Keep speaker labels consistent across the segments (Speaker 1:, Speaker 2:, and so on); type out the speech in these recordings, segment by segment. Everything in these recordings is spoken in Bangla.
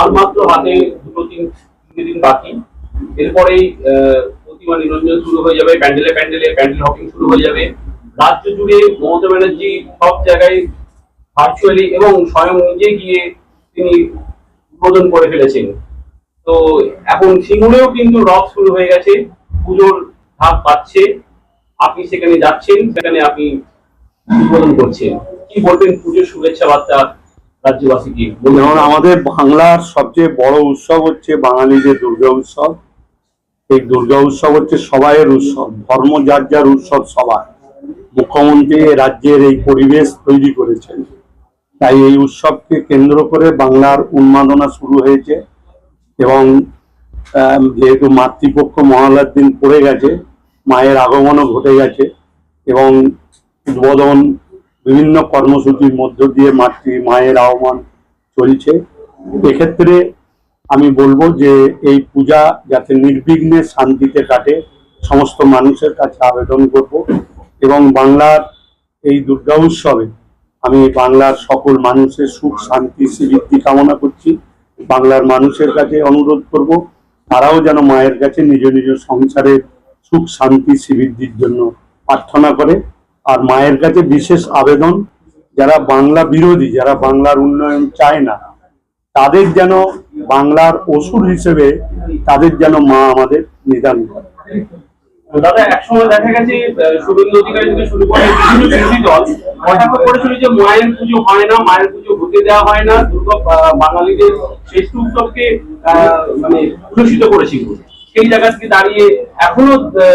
Speaker 1: আর মাত্র হাতে দুটো তিন তিন দিন বাকি। এরপরেই প্রতিমা নিরঞ্জন শুরু হয়ে যাবে, প্যান্ডেলে প্যান্ডেলে প্যান্ডেল হকিং শুরু হয়ে যাবে। রাজ্য জুড়ে মমতা ব্যানার্জি সব জায়গায় ভার্চুয়ালি এবং স্বয়ং নিজে গিয়ে তিনি উদ্বোধন করে ফেলেছেন। তো এখন সিঙ্গুরেও কিন্তু রথ শুরু হয়ে গেছে, পুজোর ধাপ পাচ্ছে আপনি সেখানে যাচ্ছেন, সেখানে আপনি উদ্বোধন করছেন। কি বলবেন পুজোর শুভেচ্ছা বার্তা?
Speaker 2: যেমন আমাদের বাংলার সবচেয়ে বড় উৎসব হচ্ছে বাঙালিদের দুর্গা উৎসব। এই দুর্গা উৎসব হচ্ছে সবাইয়ের উৎসব, ধর্ম যার যার উৎসব সবার। মুখ্যমন্ত্রী রাজ্যের এই পরিবেশ তৈরি করেছেন। তাই এই উৎসবকে কেন্দ্র করে বাংলার উন্মাদনা শুরু হয়েছে এবং যেহেতু মাতৃপক্ষ মহালয়ার দিন পড়ে গেছে, মায়ের আগমনও ঘটে গেছে এবং উদ্বোধন বিভিন্ন কর্মসূচির মধ্য দিয়ে মাতৃ, মায়ের আহ্বান চলছে। এক্ষেত্রে আমি বলব যে এই পূজা যাতে নির্বিঘ্নে শান্তিতে কাটে, সমস্ত মানুষের কাছে আবেদন করব। এবং বাংলার এই দুর্গা উৎসবে আমি বাংলার সকল মানুষের সুখ, শান্তি, শ্রীবৃদ্ধি কামনা করছি। বাংলার মানুষের কাছে অনুরোধ করব, তারাও যেন মায়ের কাছে নিজ নিজ সংসারের সুখ, শান্তি, শ্রীবৃদ্ধির জন্য প্রার্থনা করে। আর মায়ের কাছে বিশেষ আবেদন, যারা বাংলা বিরোধী, যারা বাংলার উন্নয়ন চায় না, তাদের যেন বাংলার অসুর হিসেবে তাদের যেন মা আমাদের নিদান করে।
Speaker 1: দাদা, একসময় দেখা গেছে করেছিল যে মায়ের পুজো হয় না, মায়ের পুজো দেওয়া হয় না, দুর্গা বাঙালিদের উৎসবকে মানে জায়গা থেকে দাঁড়িয়ে এখনও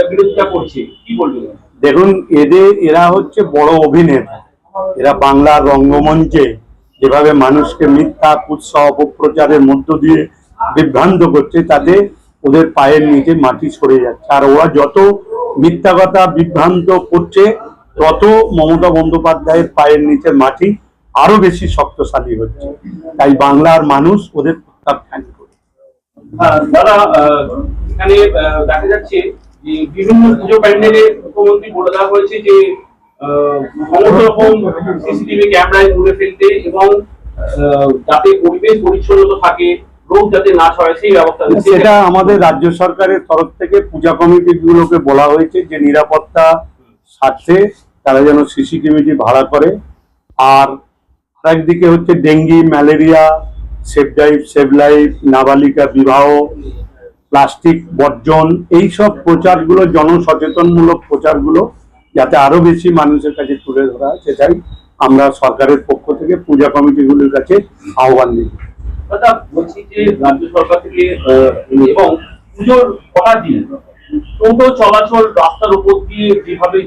Speaker 1: বিরোধিতা করছে। কি বলবেন?
Speaker 2: দেখুন, এদের, এরা হচ্ছে বড় অভিনেতা। এরা বাংলার রঙ্গমঞ্চে যেভাবে মানুষকে মিথ্যা, কুৎসা, অপপ্রচারের মধ্য দিয়ে বিভ্রান্ত করছে, তাতে ওদের পায়ের নিচে মাটি সরে যাচ্ছে। আর ওরা যত মিথ্যা কথা বিভ্রান্ত করছে, তত মমতা বন্দ্যোপাধ্যায়ের পায়ের নিচে মাটি আরও বেশি শক্তশালী হচ্ছে। তাই বাংলার মানুষ ওদের প্রত্যাখ্যান করে।
Speaker 1: দাদা এখানে দেখা যাচ্ছে বিভিন্ন পুজো প্যান্ডেলে মুখ্যমন্ত্রী বলে দেওয়া হয়েছে যে সমস্ত রকম সিসিটিভি ক্যামেরায় ফেলতে এবং যাতে পরিবেশ পরিচ্ছন্নতা থাকে
Speaker 2: সেটা আমাদের রাজ্য সরকারের তরফ থেকে পূজা কমিটি গুলোকে বলা হয়েছে যে, নিরাপত্তা স্বার্থে তারা যেন সিসিটিভিটি ভাড়া করে। আর একদিকে হচ্ছে dengue, malaria, save life save life, নাবালিকা, বিবাহ প্লাস্টিক বর্জন এইসব প্রচারগুলো জনসচেতনমূলক প্রচারগুলো যাতে আরও বেশি মানুষের কাছে তুলে ধরা হয় সেটাই আমরা সরকারের পক্ষ থেকে পূজা কমিটিগুলির কাছে আহ্বান দিই।
Speaker 1: দাদা বলছি যে রাজ্য সরকার থেকে এবং পুজোর কটা দিন? টোটো চলাচল রাস্তার উপর দিয়ে যেভাবে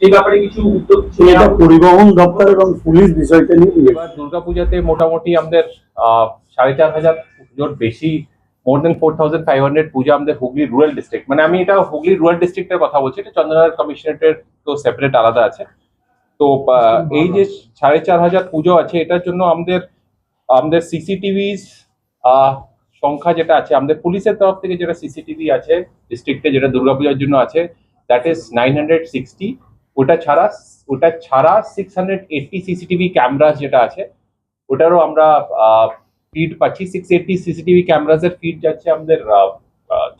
Speaker 1: সেই ব্যাপারে কিছু উদ্যোগ
Speaker 2: এটা পরিবহন দপ্তর এবং পুলিশ বিষয়টা নিয়ে নিয়ে
Speaker 3: এবার দুর্গাপূজাতে মোটামুটি আমাদের আহ, সাড়ে চার হাজার পুজোর বেশি more than four thousand five hundred পুজো আমাদের হুগলি রুরাল ডিস্ট্রিক্ট মানে আমি এটা হুগলি রুরাল ডিস্ট্রিক্টের কথা বলছি, এটা চন্দ্রনগর কমিশনারেটের তো সেপারেট আলাদা আছে। তো এই যে সাড়ে চার হাজার পুজো আছে, এটার জন্য আমাদের আমাদের সিসিটিভিস সংখ্যা যেটা আছে, আমাদের পুলিশের তরফ থেকে যেটা সিসিটিভি আছে ডিস্ট্রিক্টে যেটা দুর্গাপূজার জন্য আছে that is nine hundred sixty ওটা ছাড়া ওটা ছাড়া six hundred eighty CCTV cameras যেটা আছে, ওটারও আমরা ফিড পাচ্ছি সিক্স এইটটি সিসিটিভি ক্যামেরাসের ফিড যাচ্ছে আমাদের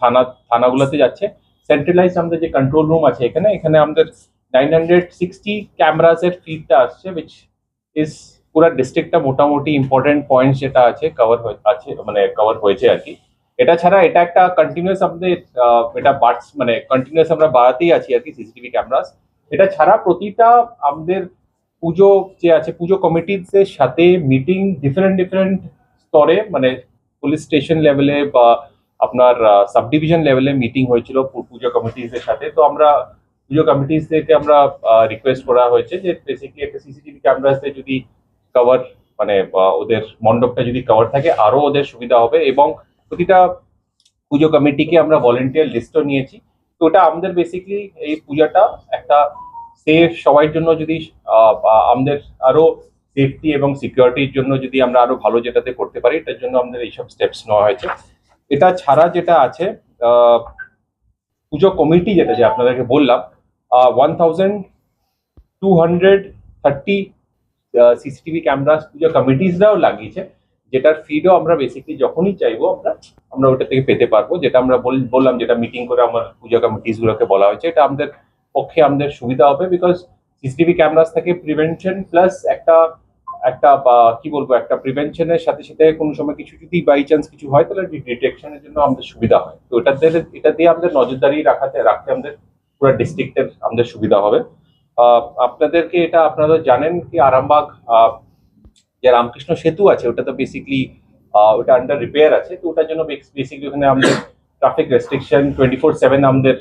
Speaker 3: থানা, থানাগুলোতে যাচ্ছে। সেন্ট্রালাইজ আমাদের যে কন্ট্রোল রুম আছে এখানে এখানে আমাদের নাইন হান্ড্রেড সিক্সটি ক্যামেরাসের ফিডটা আসছে উইচ ইজ পুরো ডিস্ট্রিক্টটা মোটামুটি ইম্পর্টেন্ট পয়েন্ট যেটা আছে কভার আছে মানে কভার হয়েছে আর কি। এটা ছাড়া এটা একটা কন্টিনিউয়াস আমাদের এটা বাড়ছ মানে কন্টিনিউয়াস আমরা বাড়াতেই আছি আর কি সিসিটিভি ক্যামেরাস এটা ছাড়া প্রতিটা আমাদের পুজো যে আছে, পুজো কমিটির সাথে মিটিং ডিফারেন্ট ডিফারেন্ট স্তরে মানে পুলিশ স্টেশন লেভেলে বা আপনার সাব ডিভিশন লেভেলে মিটিং হয়েছিল পুজো কমিটির সাথে। তো আমরা, পুজো কমিটিস থেকে আমরা রিকোয়েস্ট করা হয়েছে যে বেসিক্যালি একটা সিসিটিভি ক্যামেরাতে যদি কভার মানে ওদের মণ্ডপটা যদি কভার থাকে আরও ওদের সুবিধা হবে এবং প্রতিটা পুজো কমিটিকে আমরা ভলেন্টিয়ার লিস্টও নিয়েছি। তো ওটা আমাদের বেসিক্যালি এই পূজাটা একটা সেফ সবার জন্য যদি আমাদের আরও সেফটি এবং সিকিউরিটির জন্য যদি আমরা আরও ভালো যেটাতে করতে পারি, এটার জন্য আমাদের এইসব স্টেপস নেওয়া হয়েছে। এটা ছাড়া যেটা আছে পুজো কমিটি যেটা, যে আপনাদেরকে বললাম one thousand two hundred thirty CCTV cameras পুজো কমিটিসরাও লাগিয়েছে, যেটার ফিডও আমরা বেসিকলি যখনই চাইব আমরা আমরা ওটা থেকে পেতে পারব। যেটা আমরা বল- বললাম যেটা মিটিং করে আমার পুজো কমিটিস গুলোকে বলা হয়েছে, এটা আমাদের পক্ষে আমাদের সুবিধা হবে বিকজ সিসিটিভি ক্যামেরাস থেকে প্রিভেনশন প্লাস একটা একটা, বা কি বলব, একটা প্রিভেনশনের সাথে সাথে কোনো সময় কিছু যদি বাই চান্স কিছু হয়, তাহলে ডিটেকশনের জন্য আমাদের সুবিধা হয়। তো এটা দিয়ে এটা দিয়ে আমাদের নজরদারি রাখাতে, রাখতে আমাদের পুরো ডিস্ট্রিক্টের আমাদের সুবিধা হবে। আপনাদেরকে এটা আপনারা জানেন কি আরামবাগ যে রামকৃষ্ণ সেতু আছে, ওটা তো বেসিকলি ওটা আন্ডার রিপেয়ার আছে। তো ওটার জন্য বেসিকলি ওখানে আমাদের traffic restriction twenty four seven আমাদের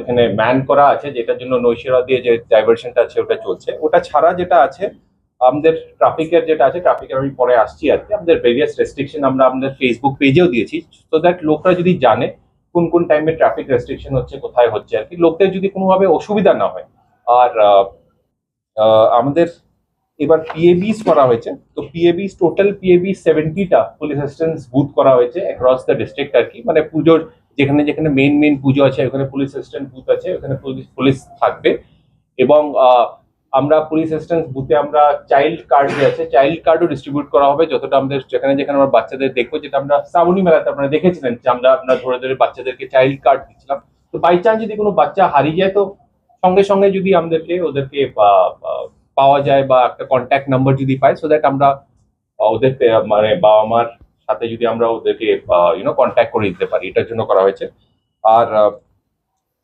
Speaker 3: এখানে ম্যান করা আছে যেটার জন্য নৈশেরা দিয়ে যে ডাইভারশনটা আছে ওটা চলছে। ওটা ছাড়া যেটা আছে, আমাদের ট্রাফিকের যেটা আছে ট্রাফিকের আমি পরে আসছি আর কি। আমাদের ভেরিয়াস রেস্ট্রিকশন আমরা আমাদের ফেসবুক পেজেও দিয়েছি তো দ্যাট লোকরা যদি জানে কোন কোন টাইমে ট্রাফিক রেস্ট্রিকশন হচ্ছে, কোথায় হচ্ছে আর কি। লোকদের যদি কোনোভাবে অসুবিধা না হয়, আর আমাদের এবার পিএবিস করা হয়েছে, তো পিএবিস টোটাল পিএবি সেভেন্টিটা পুলিশ অ্যাসিস্ট্যান্স বুথ করা হয়েছে অ্যাক্রস দ্য ডিস্ট্রিক্ট আর কি। মানে পুজোর যেখানে যেখানে মেইন মেইন পুজো আছে, ওখানে পুলিশ অ্যাসিস্ট্যান্ট বুথ আছে, ওখানে পুলিশ পুলিশ থাকবে। এবং আমরা পুলিশ অ্যাসিস্ট্যান্স বুথে আমরা চাইল্ড কার্ড যে আছে চাইল্ড কার্ডও ডিস্ট্রিবিউট করা হবে যতটা আমাদের যেখানে যেখানে আমরা বাচ্চাদের দেখব, যেটা আমরা শ্রাবণী মেলাতে আপনারা দেখেছিলেন, যে আমরা আপনার ধরে ধরে বাচ্চাদেরকে চাইল্ড কার্ড দিচ্ছিলাম। তো বাই চান্স যদি কোনো বাচ্চা হারিয়ে যায়, তো সঙ্গে সঙ্গে যদি আমাদেরকে, ওদেরকে পাওয়া যায় বা একটা কন্ট্যাক্ট নাম্বার যদি পাই সো দ্যাট আমরা ওদের মানে বাবা মার সাথে যদি আমরা ওদেরকে ইউনো কন্ট্যাক্ট করে দিতে পারি, এটার জন্য করা হয়েছে। আর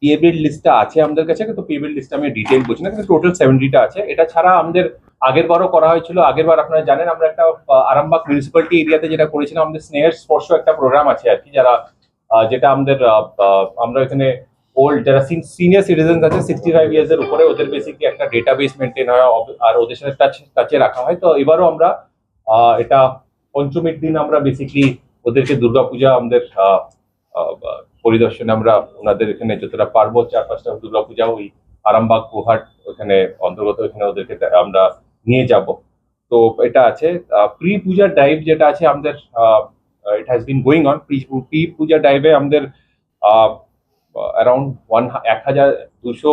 Speaker 3: পিএবির লিস্টটা আছে আমাদের কাছে, কিন্তু পিএবির লিস্ট আমি ডিটেল বলছি না, কিন্তু টোটাল সেভেন্টিটা আছে। এটা ছাড়া আমাদের আগের বারও করা হয়েছিল, আগের বার আপনারা জানেন, আমরা একটা আরামবাগ মিউনিসিপ্যালিটি এরিয়াতে যেটা করেছিলাম, আমাদের স্নেহের স্পর্শ একটা প্রোগ্রাম আছে আর কি, যারা যেটা আমাদের আমরা এখানে ওল্ড যারা সিনিয়র সিটিজেন আছে সিক্সটি ফাইভ ইয়ার্স এর উপরে, ওদের বেসিকলি একটা ডেটাবেস মেনটেন হয়, আর ওদের সাথে টাচ টাচে রাখা হয়। তো এবারও আমরা এটা পঞ্চমীর দিন আমরা বেসিকলি ওদেরকে দুর্গাপূজা আমাদের পরিদর্শনে আমরা ওনাদের এখানে যতটা পারব চার পাঁচটা দুর্গাপূজা ওই আরামবাগ, গুহাট ওখানে অন্তর্গত এখানে ওদেরকে আমরা নিয়ে যাব। তো এটা আছে প্রি পূজা ড্রাইভ যেটা আছে আমাদের it has been going on pre puja ড্রাইভে আমাদের অ্যারাউন্ড ওয়ান এক হাজার দুশো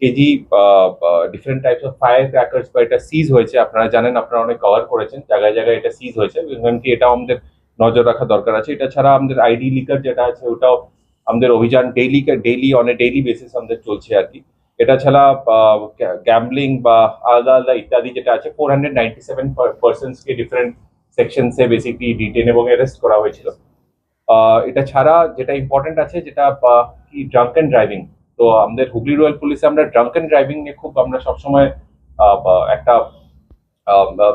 Speaker 3: kg different types of fire crackers বা এটা সিজ হয়েছে। আপনারা জানেন, আপনারা অনেক কভার করেছেন। জায়গায় জায়গায় এটা সিজ হয়েছে। এমনকি এটাও আমাদের নজর রাখা দরকার আছে। এটা ছাড়া আমাদের আইডি লিকার যেটা আছে, ওটাও আমাদের অভিযান daily daily on a daily basis আমাদের চলছে আর কি। এটা ছাড়া গ্যাম্বলিং বা আলাদা আলাদা ইত্যাদি যেটা আছে ফোর হান্ড্রেড নাইনটি সেভেন পার্সনসকে ডিফারেন্ট সেকশনসে বেসিকলি ডিটেন এবং অ্যারেস্ট করা হয়েছিল। এটা ছাড়া যেটা ইম্পর্টেন্ট আছে, যেটা কি ড্রাঙ্ক অ্যান্ড ড্রাইভিং তো আমাদের হুগলি রয়্যাল পুলিশে আমরা ড্রাঙ্ক অ্যান্ড ড্রাইভিং নিয়ে খুব আমরা সবসময় একটা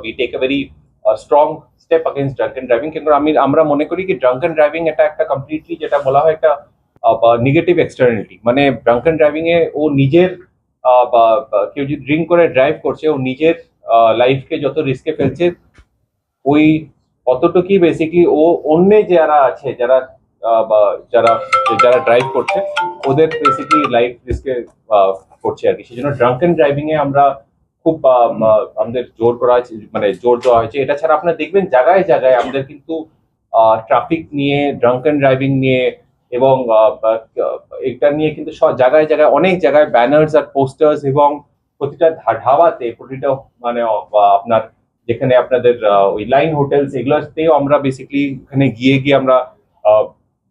Speaker 3: we take a very strong step against drunk and driving কিন্তু আমি, আমরা মনে করি কি ড্রাঙ্ক অ্যান্ড ড্রাইভিং এটা একটা কমপ্লিটলি যেটা বলা হয় একটা নেগেটিভ এক্সটার্নালিটি মানে ড্রাঙ্ক অ্যান্ড ড্রাইভিং এ ও নিজের বা কেউ যদি ড্রিঙ্ক করে ড্রাইভ করছে, ও নিজের লাইফকে যত রিস্কে ফেলছে, ওই অতটুকুই বেসিকলি ও অন্য যারা আছে, যারা বা যারা যারা ড্রাইভ করছে, ওদের বেসিকলি লাইফ রিস্কে করছে আর কি। সেই জন্য ড্রাঙ্ক অ্যান্ড ড্রাইভিং এ আমরা খুব আমাদের জোর করা হয়েছে মানে জোর দেওয়া হয়েছে। এটা ছাড়া আপনারা দেখবেন জায়গায় জায়গায় আমাদের কিন্তু ট্রাফিক নিয়ে ড্রাঙ্ক অ্যান্ড ড্রাইভিং নিয়ে এবং এটা নিয়ে কিন্তু সব জায়গায় জায়গায় অনেক জায়গায় ব্যানার্স আর পোস্টার্স এবং প্রতিটা ধাবাতে প্রতিটা মানে আপনার যেখানে আপনাদের ওই লাইন হোটেলস এগুলোতেও আমরা বেসিক্যালি ওখানে গিয়ে গিয়ে আমরা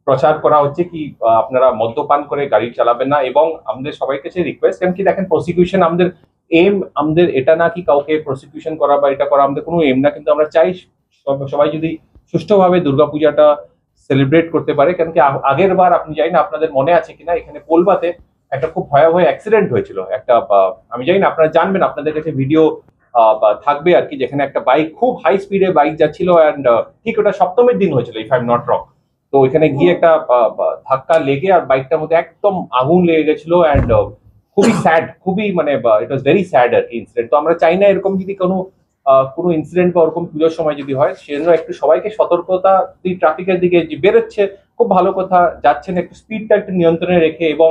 Speaker 3: প্রচার করা হচ্ছে কি আপনারা মদ্যপান করে গাড়ি চালাবেন না এবং আমাদের সবাই কাছে রিকোয়েস্ট কেন কি দেখেন প্রসিকিউশন আমাদের এম আমাদের এটা না কি কাউকে প্রসিকিউশন করা বা এটা করা, আমাদের কোনো এম না, কিন্তু আমরা চাই সবাই যদি সুষ্ঠুভাবে দুর্গাপূজাটা সেলিব্রেট করতে পারে কেন কি আগের বার আপনি জানি না আপনাদের মনে আছে কিনা, এখানে কোলবাতে একটা খুব ভয়াবহ অ্যাক্সিডেন্ট হয়েছিল, একটা আমি জানি না, আপনারা জানবেন, আপনাদের কাছে ভিডিও থাকবে আর কি, যেখানে একটা বাইক খুব হাই স্পিডে বাইক যাচ্ছিল অ্যান্ড ঠিক ওটা সপ্তমের দিন হয়েছিল if I am not wrong তো ওইখানে গিয়ে একটা ধাক্কা লেগে আর বাইকটার মধ্যে একদম আগুন লেগে গেছিল অ্যান্ড খুবই স্যাড খুবই মানে ইট ওয়াজ ভেরি স্যাড আর ইনসিডেন্ট তো আমরা চাই না এরকম যদি কোনো কোনো ইনসিডেন্ট বা ওরকম পুজোর সময় যদি হয়, সেজন্য একটু সবাইকে সতর্কতা ট্রাফিকের দিকে যে বেরোচ্ছে, খুব ভালো কথা, যাচ্ছেন, একটু স্পিডটা একটু নিয়ন্ত্রণে রেখে এবং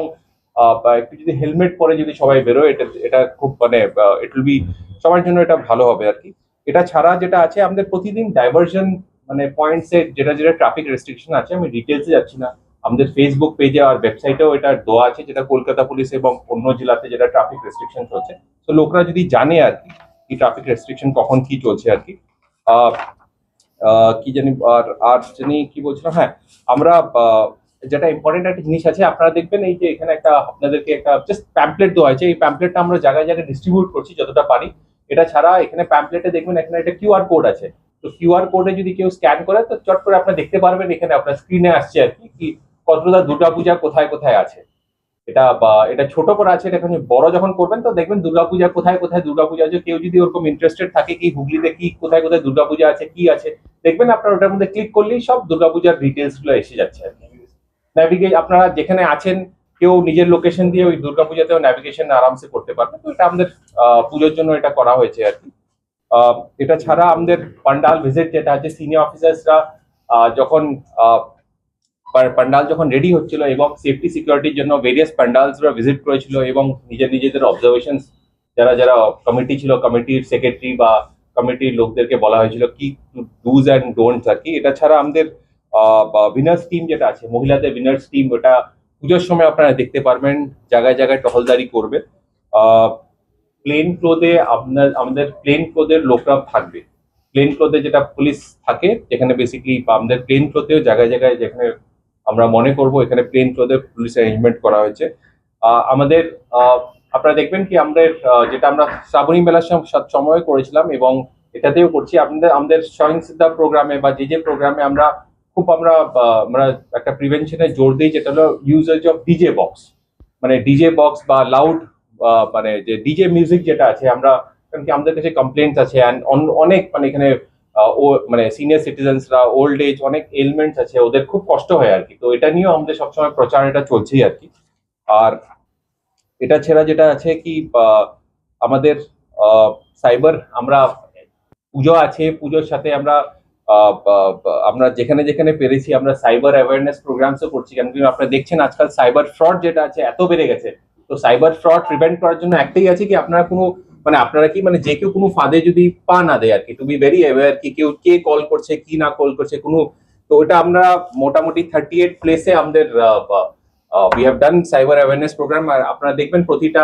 Speaker 3: একটু যদি হেলমেট পরে যদি সবাই বেরোয়, এটা এটা খুব মানে ইট উইল বি সবার জন্য এটা ভালো হবে আর কি। এটা ছাড়া যেটা আছে, আমাদের প্রতিদিন ডাইভারশন মানে পয়েন্টসে যেটা যেটা ট্রাফিক রেস্ট্রিকশন আছে, আমি ডিটেলসে যাচ্ছি না। আমাদের ফেসবুক পেজে আর ওয়েবসাইটেও এটা দেওয়া আছে, যেটা কলকাতা পুলিশ এবং অন্য জেলাতে যেটা ট্রাফিক রেস্ট্রিকশন চলছে। তো লোকরা যদি জানে আর কি কি ট্রাফিক রেস্ট্রিকশন কখন কি চলছে আর কি। কি জানি, আর আর জানি কি বলছিলাম? হ্যাঁ আমরা যেটা ইম্পর্টেন্ট একটা জিনিস আছে, আপনারা দেখবেন এই যে এখানে একটা, আপনাদেরকে একটা জাস্ট প্যাম্পলেট দেওয়া হয়েছে। এই প্যাম্পলেটটা আমরা জায়গায় জায়গায় ডিস্ট্রিবিউট করছি, যতটা পারি। এটা ছাড়া এখানে প্যাম্পলেটে দেখবেন এখানে একটা কিউআর কোড আছে। তো কিউআর কোডে যদি কেউ স্ক্যান করে, তো চট করে আপনি দেখতে পারবেন এখানে আপনার স্ক্রিনে আসছে আর কি কি কতটা দুর্গাপূজা কোথায় কোথায় আছে। এটা বা এটা ছোট করে আছে, এটা এখানে বড় যখন করবেন, তো দেখবেন দুর্গাপূজা কোথায় কোথায় দুর্গাপূজা আছে। কেউ যদি ওরকম ইন্টারেস্টেড থাকে কি হুগলিতে কি কোথায় কোথায় দুর্গাপূজা আছে, কি আছে, দেখবেন আপনার ওটার মধ্যে ক্লিক করলেই সব দুর্গাপূজার ডিটেলসগুলো এসে যাচ্ছে আর কি। ন্যাভিগেট আপনারা যেখানে আছেন, কেউ নিজের লোকেশন দিয়ে ওই দুর্গাপূজাতেও ন্যাভিগেশন আরামসে করতে পারবেন। তো এটা আমাদের পুজোর জন্য এটা করা হয়েছে আর কি। এটা ছাড়া আমাদের পান্ডাল ভিজিট যেটা আছে সিনিয়র অফিসার্সরা যখন আহ, পান্ডাল যখন রেডি হচ্ছিল এবং সেফটি সিকিউরিটির জন্য ভেরিয়াস পান্ডালসরা ভিজিট করেছিল এবং নিজের নিজেদের অবজারভেশন যারা যারা কমিটি ছিল কমিটির সেক্রেটারি বা কমিটির লোকদেরকে বলা হয়েছিল কি ডুজ অ্যান্ড ডোন্টস আর কি। এটা ছাড়া আমাদের উইনার্স টিম যেটা আছে মহিলাদের উইনার্স টিম ওটা পুজোর সময় আপনারা দেখতে পারবেন জায়গায় জায়গায় টহলদারি করবে। প্লেন ক্লোথে আপনার, আমাদের প্লেন ক্লোথের লোকরা থাকবে। প্লেন ক্লোথে যেটা পুলিশ থাকে, যেখানে বেসিকলি আমাদের প্লেন ক্লোথেও জায়গায় জায়গায় যেখানে আমরা মনে করব, এখানে প্লেন ক্লোথে পুলিশ অ্যারেঞ্জমেন্ট করা হয়েছে। আমাদের আপনারা দেখবেন কি, আমাদের যেটা আমরা শ্রাবণী মেলার সম- সময় করেছিলাম এবং এটাতেও করছি। আপনাদের, আমাদের স্বয়ংসিদ্ধা প্রোগ্রামে বা যে যে প্রোগ্রামে আমরা খুব আমরা আমরা একটা প্রিভেনশনে জোর দিই, যেটা হলো ইউজেজ অফ ডিজে বক্স মানে ডিজে বক্স বা লাউড মানে যে ডিজে মিউজিক যেটা আছে, আমরা, কারণ কি আমাদের কাছে কমপ্লেন্টস আছে অনেক মানে এখানে ও মানে সিনিয়র সিটিজেন্সরা ওল্ড এজ অনেক এলিমেন্টস আছে, ওদের খুব কষ্ট হয় আর কি। তো এটা নিয়েও আমাদের সবসময় প্রচার এটা চলছেই আর কি। আর এটা ছাড়া যেটা আছে কি আমাদের সাইবার আমরা পুজো আছে, পুজোর সাথে আমরা আমরা যেখানে যেখানে পেরেছি, আমরা সাইবার অ্যাওয়ারনেস প্রোগ্রামসও করছি। কারণ আপনারা দেখছেন আজকাল সাইবার ফ্রড যেটা আছে, এত বেড়ে গেছে। তো সাইবার ফ্রড প্রিভেন্ট করার জন্য একটাই আছে কি আপনারা কোনো মানে আপনারা কি মানে যে কেউ কোনো ফাঁদে যদি পা না দেয় আর কি টু বি ভেরি অ্যাওয়ার কি কেউ কে কল করছে, কি না কল করছে, কোনো, তো ওটা আমরা মোটামুটি থার্টি এইট প্লেসে আমাদের we have done cyber awareness programme আর আপনারা দেখবেন প্রতিটা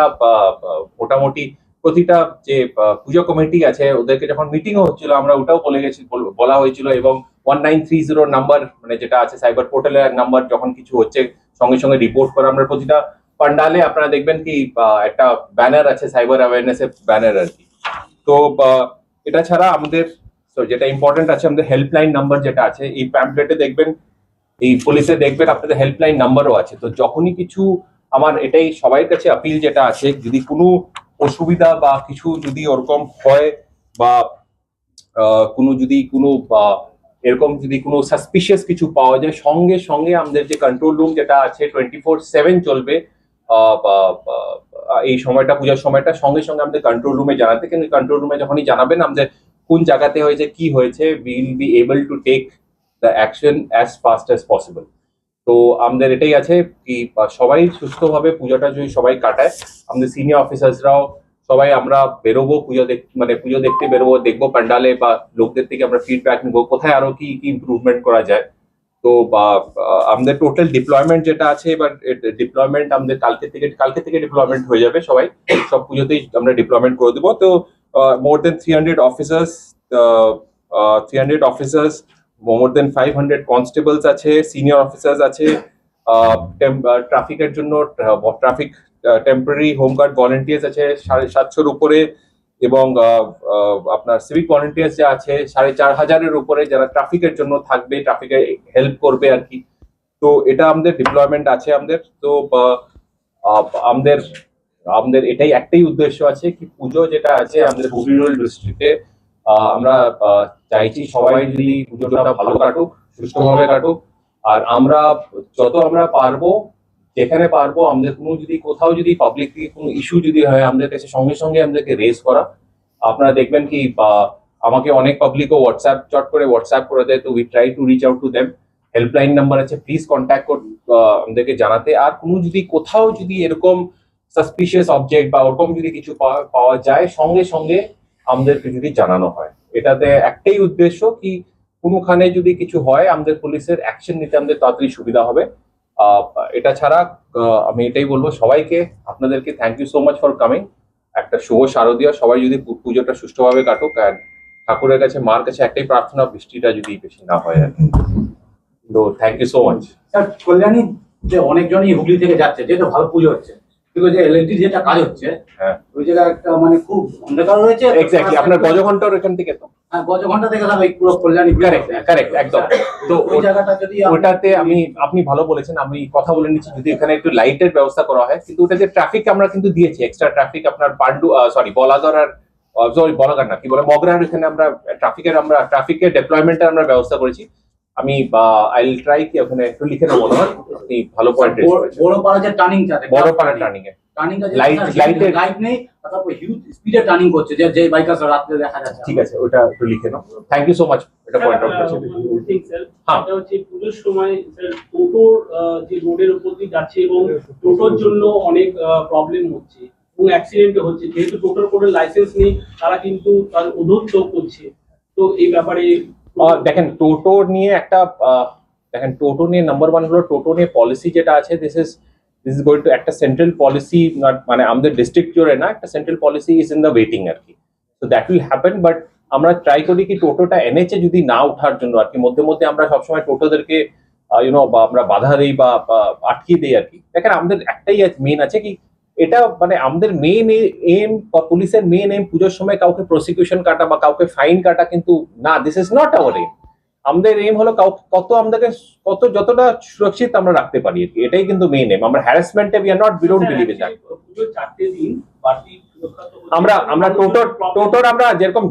Speaker 3: মোটামুটি প্রতিটা যে পুজো কমিটি আছে, ওদেরকে যখন মিটিংও হচ্ছিল, আমরা ওটাও বলে গেছি, বলা হয়েছিল এবং one nine three zero number মানে যেটা আছে সাইবার পোর্টালের নাম্বার যখন কিছু হচ্ছে, সঙ্গে সঙ্গে রিপোর্ট করে আমরা প্রতিটা পান্ডালে আপনারা দেখবেন কি একটা ব্যানার আছে সাইবার অ্যাওয়ারনেস এর ব্যানার আর কি। তো এটা ছাড়া আমাদের যেটা ইম্পর্টেন্ট আছে, আমাদের হেল্পলাইন নাম্বার যেটা আছে, এই প্যাম্পলেটে দেখবেন, এই পুলিশে দেখবেন আপনাদের হেল্পলাইন নাম্বারও আছে। তো যখনই কিছু আমার এটাই সবার কাছে আপিল যেটা আছে, যদি কোনো অসুবিধা বা কিছু যদি ওরকম হয় বা কোনো যদি কোনো এরকম যদি কোনো সাসপিশিয়াস কিছু পাওয়া যায়, সঙ্গে সঙ্গে আমাদের যে কন্ট্রোল রুম যেটা আছে টোয়েন্টি ফোর সেভেন চলবে এই সময়টা, পূজার সময়টা সঙ্গে সঙ্গে আমাদের কন্ট্রোল রুমে জানাতে। কিন্তু কন্ট্রোল রুমে যখনই জানাবেন, আমাদের কোন জায়গাতে হয়েছে, কি হয়েছে will be able to take the action as fast as possible তো আমাদের এটাই আছে কি সবাই সুস্থভাবে পুজোটা যদি সবাই কাটায়, আমাদের সিনিয়র অফিসার্সরাও সবাই আমরা বেরোবো, পুজো দেখ মানে পুজো দেখতে বেরোবো, দেখব প্যান্ডালে বা লোকদের থেকে আমরা ফিডব্যাক নিবো, কোথায় আরও কি কি ইমপ্রুভমেন্ট করা যায়। তো বা আমাদের টোটাল ডিপ্লয়মেন্ট যেটা আছে, এবার ডিপ্লয়মেন্ট আমাদের কালকে থেকে কালকে থেকে ডিপ্লয়মেন্ট হয়ে যাবে সবাই। সব পুজোতেই আমরা ডিপ্লয়মেন্ট করে দেবো। তো more than three hundred officers three hundred officers more than five hundred constables আছে সিনিয়র অফিসার্স আছে ট্রাফিকের জন্য ট্রাফিক টেম্পোরারি হোমগার্ড ভলেন্টিয়ার্স আছে, সাড়ে সাতশোর উপরে এবং আপনার সিভিক ভলেন্টিয়ার্স যা আছে সাড়ে চার হাজারের উপরে যারা ট্রাফিকের জন্য থাকবে ট্রাফিকে হেল্প করবে আর কি। তো এটা আমাদের ডিপ্লয়মেন্ট আছে আমাদের। তো আমাদের আমাদের এটাই একটাই উদ্দেশ্য আছে কি পুজো যেটা আছে আমাদের হুগলি রুরাল ডিস্ট্রিক্টে আমরা চাইছি সবাই যদি পুজোটা ভালো কাটুক সুস্থভাবে কাটুক। আর আমরা যত আমরা পারব যেখানে পারব আমাদের কোনো যদি, কোথাও যদি পাবলিক থেকে কোনো ইস্যু যদি হয়, আমাদের কাছে সঙ্গে সঙ্গে আমাদেরকে রেজ করা। আপনারা দেখবেন কি, বা আমাকে অনেক পাবলিকও হোয়াটসঅ্যাপ চট করে হোয়াটসঅ্যাপ করে দেয়, তো we try to reach out to them helpline number আছে প্লিজ কন্ট্যাক্ট কর আমাদেরকে জানাতে। আর কোনো যদি, কোথাও যদি এরকম সাসপিশিয়াস অবজেক্ট বা ওরকম যদি কিছু পাওয়া- যায়, সঙ্গে সঙ্গে আমাদেরকে যদি জানানো হয়। এটাতে একটাই উদ্দেশ্য কি, কোনোখানে যদি কিছু হয়, আমাদের পুলিশের অ্যাকশন নিতে আমাদের তাড়াতাড়ি সুবিধা হবে। এটা ছাড়া আমি এটাই বলব সবাইকে আপনাদেরকে thank you so much for coming একটা শুভ শারদীয় সবাই যদি পুজোটা সুষ্ঠুভাবে কাটুক আর ঠাকুরের কাছে মার কাছে একটাই প্রার্থনা বৃষ্টিটা যদি বেশি না হয় আর কি। তো thank you so much
Speaker 4: sir Kalyani যে অনেকজনই হুগলি থেকে যাচ্ছে যেহেতু ভালো পুজো হচ্ছে কিন্তু যে এলএনটি যেটা কাজ হচ্ছে
Speaker 3: হ্যাঁ।
Speaker 4: ওই জায়গায় একটা মানে খুব অন্ধকার রয়েছে।
Speaker 3: এক্স্যাক্টলি আপনার গজঘন্টার এখান থেকে তো।
Speaker 4: যদি আপনি-
Speaker 3: ওটাতে আমি আপনি ভালো বলেছেন আমি কথা বলে নিচ্ছি যদি এখানে একটু লাইটের ব্যবস্থা করা হয়। কিন্তু ওটাতে ট্রাফিক আমরা কিন্তু দিয়েছি এক্সট্রা ট্রাফিক আপনার পান্ডু সরি বলাগড় আর সরি বলাগড় না কি বলে মগরার এখানে আমরা ট্রাফিকের আমরা ট্রাফিকের ডেপ্লয়মেন্টের আমরা ব্যবস্থা করেছি। আমি আই ট্রাই কি ওখানে একটু লিখে নেব আপনি ভালো পয়েন্ট
Speaker 4: বড়- পাড়া যে টার্নিং
Speaker 3: বড় পাড়া টার্নিং এ
Speaker 4: টার্নিংটা
Speaker 3: Light- light
Speaker 4: লাইট নেই তারপর হিউজ স্পিডে টার্নিং করছে যে যে বাইকার রাত্রে দেখা যাচ্ছে।
Speaker 3: ঠিক আছে ওটা একটু লিখে নাও। থ্যাংক ইউ সো মাচ এটা পয়েন্ট আউট করেছি হ্যাঁ।
Speaker 1: এটা হচ্ছে পুজোর সময় স্যার টোটোর যে রোডের উপর দিয়ে যাচ্ছে এবং টোটোর জন্য অনেক প্রবলেম হচ্ছে এবং অ্যাক্সিডেন্ট হচ্ছে। যেহেতু টোটোর কোনো লাইসেন্স নেই তারা কিন্তু তার অধূর্ত করছে। তো এই ব্যাপারে
Speaker 3: দেখেন টোটো নিয়ে একটা আহ, দেখেন টোটো নিয়ে নাম্বার ওয়ান হলো টোটো নিয়ে পলিসি যেটা আছে this is this is going to একটা সেন্ট্রাল পলিসি নট মানে আমাদের ডিস্ট্রিক্ট জুড়ে না, একটা central policy is in the waiting আর কি। তো দ্যাট উইল হ্যাপেন বাট আমরা ট্রাই করি কি টোটোটা এনেছে যদি না ওঠার জন্য আর কি। মধ্যে মধ্যে আমরা সবসময় টোটোদেরকে ইউনো বা আমরা বাধা দিই বা আটকিয়ে দিই আর কি। দেখেন আমাদের একটাই মেন আছে কি, এটা মানে আমাদের মেন এম বা পুলিশের মেন এম পুজোর সময় কাউকে প্রসিকিউশন কাটা বা কাউকে ফাইন কাটা কিন্তু না this is not our aim আমাদের এম হলো কত আমাদেরকে কত যতটা সুরক্ষিত আমরা রাখতে পারি এটাই কিন্তু মেইন এম আমরা হ্যারাসমেন্টে we
Speaker 1: are not be don't believe in that.
Speaker 3: আমরা আমরা টোটোর টোটোর আমরা যেরকম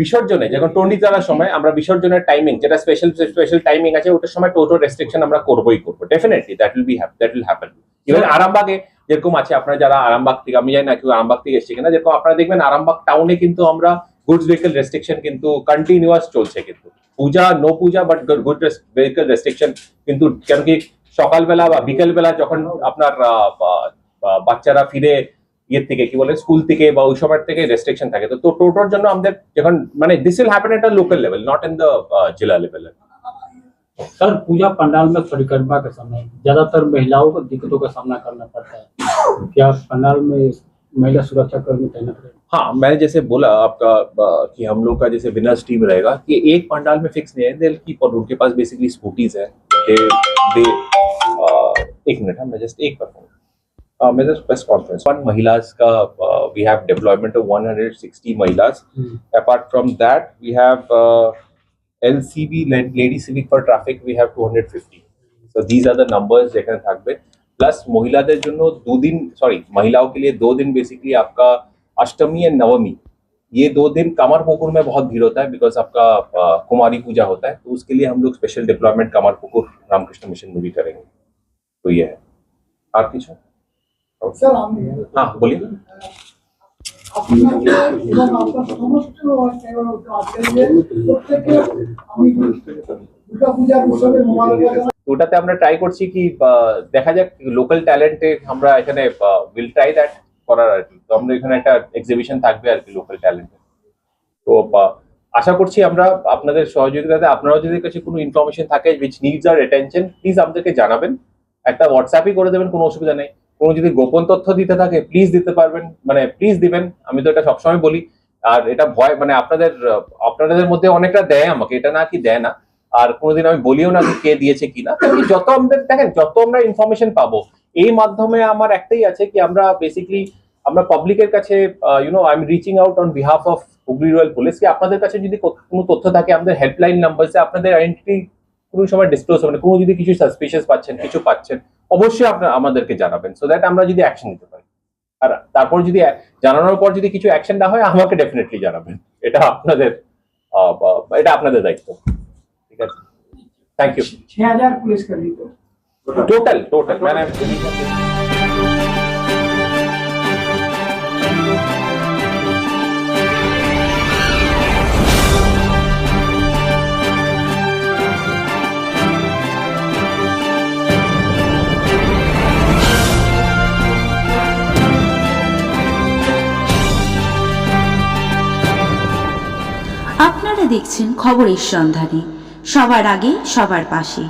Speaker 3: বিসর্জনে যেরকম টর্নি চালার সময় আমরা বিসর্জনের টাইমিং যেটা স্পেশাল স্পেশাল টাইমিং আছে ওটার সময় টোটো রেস্ট্রিকশন আমরা করবোই করব। Definitely that will be that will happen even আরামবাগে যেরকম আছে আপনারা যারা আরামবাগ থেকে আমি জানি না কেউ আরামবাগ থেকে এসছে কিনা যেরকম আপনারা দেখবেন আরামবাগ টাউনে কিন্তু আমরা গুডস ভেহিকল রেস্ট্রিকশন কিন্তু কন্টিনিউয়াস চলছে কিন্তু। Puja no Puja but good vehicle restriction কিন্তু কেন কি সকালবেলা বা বিকেলবেলা যখন আপনার আহ, বা- বা- বাচ্চারা ফিরে ইয়ের থেকে কি বলে স্কুল থেকে বা ওই সময় থেকে রেস্ট্রিকশন থাকে তো তো টোটোর জন্য আমাদের যখন মানে this will happen at a local level not in the zila level
Speaker 5: sir puja pandal में परिक्रमा के समय ज्यादातर महिलाओं को दिक्कतों का सामना करना पड़ता है क्या पंडाल में महिला सुरक्षा कर्मी तैनात रहे
Speaker 3: हाँ मैंने जैसे बोला आपका अ, कि हम लोग का जैसे विनर्स टीम रहेगा कि एक पंडाल में फिक्स नहीं है दिल की और उनके पास बेसिकली स्कूटीज है दे दे एक मिनट है मैं जस्ट एक परफॉर्म मैं जस्ट प्रेस कॉन्फ्रेंस वन महिलास का we have development of 160 महिलास apart from that we have uh, lcv led- lady civic for traffic we have 250 so these are the numbers যেখানে থাকবে প্লাস মহিলাদের জন্য দুদিন সরি महिलाओं के लिए दो दिन बेसिकली आपका अष्टमी एंड नवमी ये दो दिन कमर पुकुर में बहुत भीड़ होता है बिकॉज आपका uh, कुमारी पूजा होता है तो उसके लिए हम लोग special deployment Kamarpukur Ramakrishna Mission में भी करेंगे तो ये है आप कुछ हाँ बोलिए
Speaker 6: আপনাকে এবং আপনার সমস্ত আচার্যে প্রত্যেকে আমি দুর্গা পূজার উৎসবে মোবারকবাদ জানাই।
Speaker 3: ওটাতে আমরা ট্রাই করছি কি দেখা যাক লোকাল ট্যালেন্টে আমরা এখানে উইল ট্রাই দ্যাট করার আর কি। তো আমরা এখানে একটা এক্সিবিশন থাকবে আর কি লোকাল ট্যালেন্টে তো আশা করছি আমরা আপনাদের সহযোগিতাতে, আপনারাও যদি কাছে কোনো ইনফরমেশন থাকে which needs our attention please আমাদেরকে জানাবেন। একটা হোয়াটসঅ্যাপই করে দেবেন, কোনো অসুবিধা নেই। কোনো যদি গোপন তথ্য দিতে থাকে প্লিজ দিতে পারবেন। মানে প্লিজ দিবেন, আমি তো এটা সবসময় বলি। আর এটা ভয় মানে আপনাদের আপনাদের মধ্যে অনেকটা দেয় আমাকে, এটা না কি দেয় না। আর কোনোদিন আমি বলিও না কে দিয়েছে কিনা যত আমাদের দেখেন, যত আমরা ইনফরমেশন পাবো, এই মাধ্যমে আমার একটাই আছে কি আমরা বেসিক্যালি আমরা পাবলিকের কাছে you know I am reaching out on behalf of Hooghly rural police কি। আপনাদের কাছে যদি কোনো তথ্য থাকে, আমাদের হেল্পলাইন নাম্বারসে আপনাদের আইডেন্টিটি কোনো সময় ডিসক্লোজ হবে না। কোনো যদি কিছু সাসপিশিয়াস পাচ্ছেন, কিছু পাচ্ছেন, অবশ্যই আপনারা আমাদেরকে জানাবেন। সো দ্যাট আমরা যদি অ্যাকশন নিতে পারি। আর তারপর যদি জানানোর পর যদি কিছু অ্যাকশন না হয়, আমাকে ডেফিনেটলি জানাবেন। এটা আপনাদের এটা আপনাদের দায়িত্ব। ঠিক আছে থ্যাংক ইউ
Speaker 6: छह हजार पुलिसकर्मी को
Speaker 3: टोटल टोटल मैंने
Speaker 7: আপনারা দেখছেন খবরের সন্ধানে সবার আগে সবার পাশে